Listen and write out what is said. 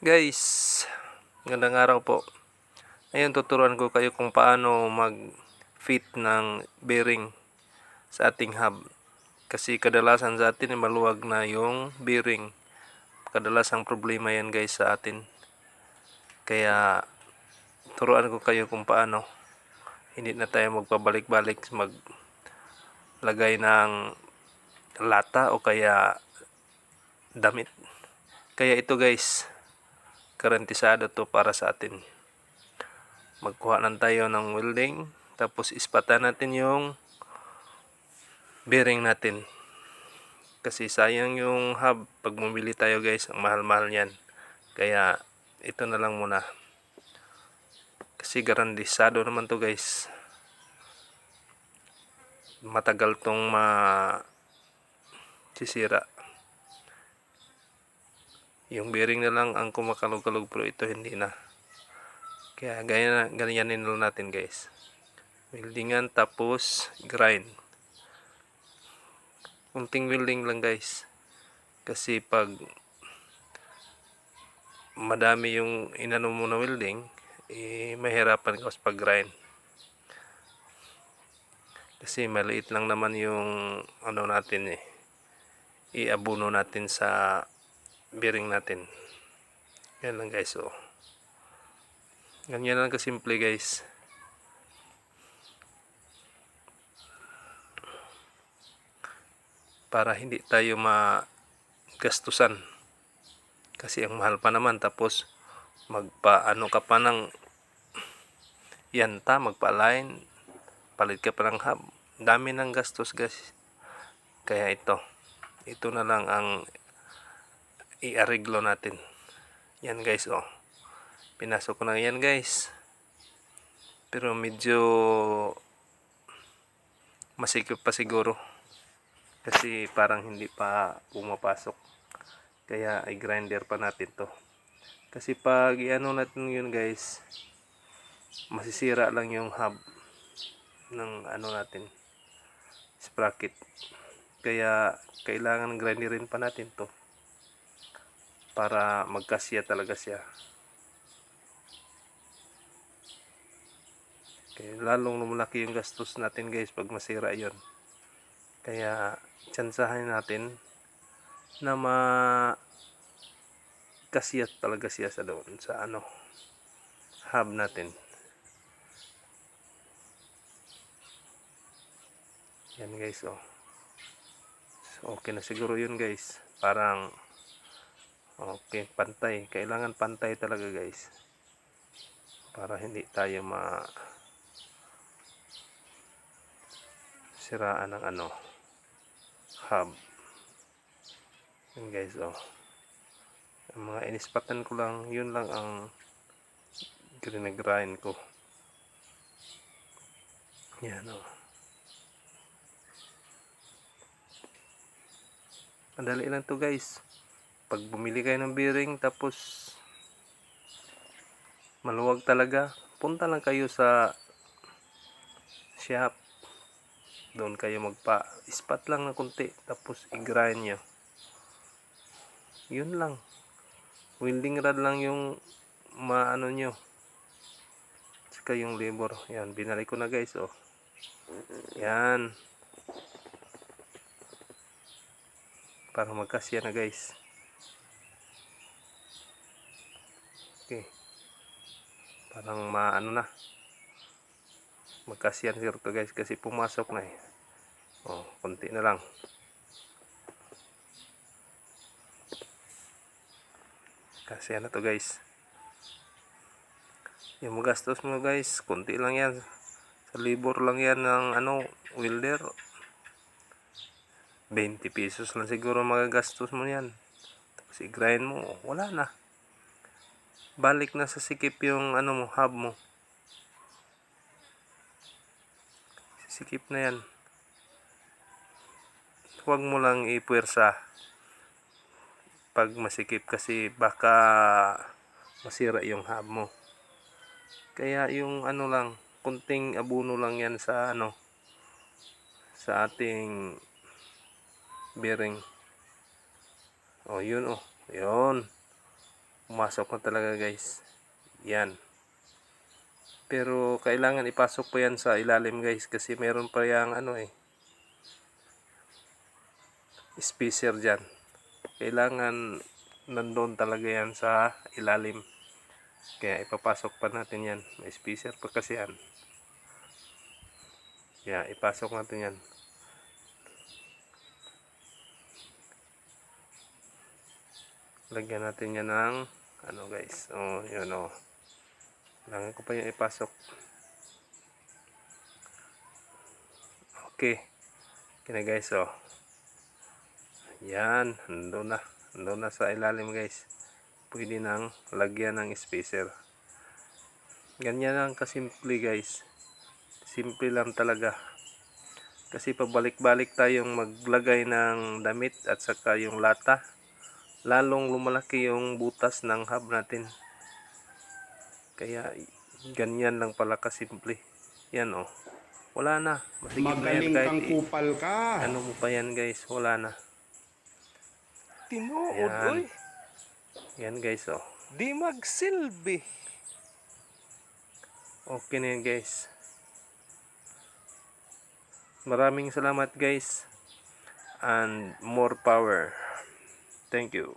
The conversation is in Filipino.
Guys, gandang araw po. Ngayon tuturuan ko kayo kung paano mag-fit ng bearing sa ating hub. Kasi kadalasan sa atin maluwag na yung bearing. Kadalasang problema yan guys sa atin. Kaya turuan ko kayo kung paano. Hindi na tayo magpabalik-balik maglagay ng lata o kaya damit. Kaya ito guys, garantisado to para sa atin. Magkuha lang tayo ng welding, tapos ispatan natin yung bearing natin. Kasi sayang yung hub pag bumili tayo guys, ang mahal-mahal yan. Kaya ito na lang muna. Kasi garantisado naman to guys. Matagal tong ma sisira. Yung bearing na lang ang kumakalog-kalog pero ito hindi na. Kaya gaya na, ganyanin lang natin guys. Weldingan tapos grind. Kunting welding lang guys. Kasi pag madami yung inano mo na welding, eh, mahirapan ka sa pag-grind. Kasi maliit lang naman yung ano natin eh. Iabuno natin sa bearing natin. Yan lang guys oh. Ganyan lang kasimple guys. Para hindi tayo magastusan. Kasi ang mahal pa naman tapos magpaano ka pa ng yanta, magpa-align, palit ka pa ng hub. Dami ng gastos guys. Kaya ito. Ito na lang ang iareglo natin. Yan guys oh. Pinasok ko na yan guys. Pero medyo masikip pa siguro. Kasi parang hindi pa pumapasok. Kaya i-grinder pa natin to. Kasi pag iano natin yun guys, masisira lang yung hub ng ano natin sprocket. Kaya kailangan grinderin pa natin to para magkasya talaga siya. Kaya lalong lumalaki yung gastos natin guys pag masira yon. Kaya tsansahan natin na ma kasya talaga siya sa doon sa ano hub natin. Yan guys oh. So, okay na siguro yun guys. Parang Okay, pantay. Kailangan pantay talaga guys. Para hindi tayo ma siraan ng ano hub. Yan guys oh. Ang mga inispatan ko lang, yun lang ang grind ko. Yan oh. Madali lang to guys pag bumili kayo ng bearing tapos maluwag talaga punta lang kayo sa shop. Doon kayo magpa ispat lang ng kunti tapos i-grind nyo. Yun lang. Welding rod lang yung maano nyo. Saka yung labor. Yan binalik ko na guys oh. Yan. Para magkasya na guys Parang maano na. Magkasiyan siguro to guys kasi pumasok na eh. Oh, konti na lang. Kasiyan na to guys. Yung magastos mo guys, konti lang yan. Sa libor lang yan ng ano, welder. 20 pesos lang siguro magagastos mo yan. Tapos i-grind mo, wala na balik na sa sikip yung ano mo, hub mo. Sikip na yan. Huwag mo lang ipuwersa pag masikip kasi baka masira yung hub mo. Kaya yung ano lang, kunting abuno lang yan sa ano sa ating bearing. Oh, yun oh. Yun pumasok na talaga guys. Yan. Pero kailangan ipasok po yan sa ilalim guys kasi meron pa yung ano eh spacer dyan. Kailangan nandun talaga yan sa ilalim. Kaya ipapasok pa natin yan. May spacer pa kasi yan. Kaya ipasok natin yan lagyan natin yan ng ano guys oh yun oh. Kailangan ko pa yung ipasok. Okay. Okay na guys oh. Yan ando na. Ando na sa ilalim guys. Pwede nang lagyan ng spacer. Ganyan lang kasimple guys. Simple lang talaga. Kasi pabalik-balik tayong maglagay ng damit at saka yung lata lalong lumalaki yung butas ng hub natin. Kaya ganyan lang pala kasimple. Yan oh. Wala na. Masigit na yan Magaling kahit kang kupal ka. ano mo pa yan guys. Wala na. Tinuod, Yan. oy. yan guys oh. Di magsilbi. okay na yan guys. Maraming salamat guys. And more power thank you